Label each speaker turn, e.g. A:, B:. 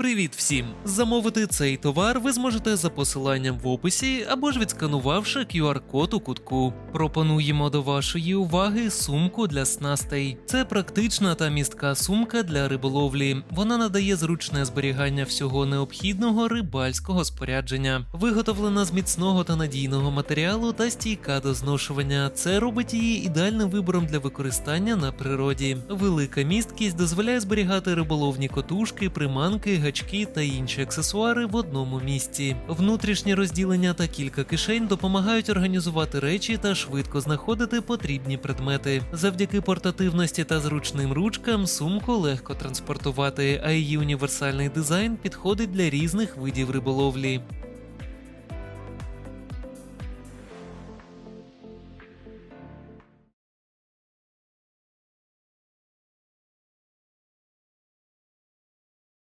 A: Привіт всім! Замовити цей товар ви зможете за посиланням в описі або ж відсканувавши QR-код у кутку. Пропонуємо до вашої уваги сумку для снастей. Це практична та містка сумка для риболовлі. Вона надає зручне зберігання всього необхідного рибальського спорядження, виготовлена з міцного та надійного матеріалу та стійка до зношування. Це робить її ідеальним вибором для використання на природі. Велика місткість дозволяє зберігати риболовні котушки, приманки, гачки та інші аксесуари в одному місці. Внутрішнє розділення та кілька кишень допомагають організувати речі та швидко знаходити потрібні предмети. Завдяки портативності та зручним ручкам сумку легко транспортувати, а її універсальний дизайн підходить для різних видів риболовлі.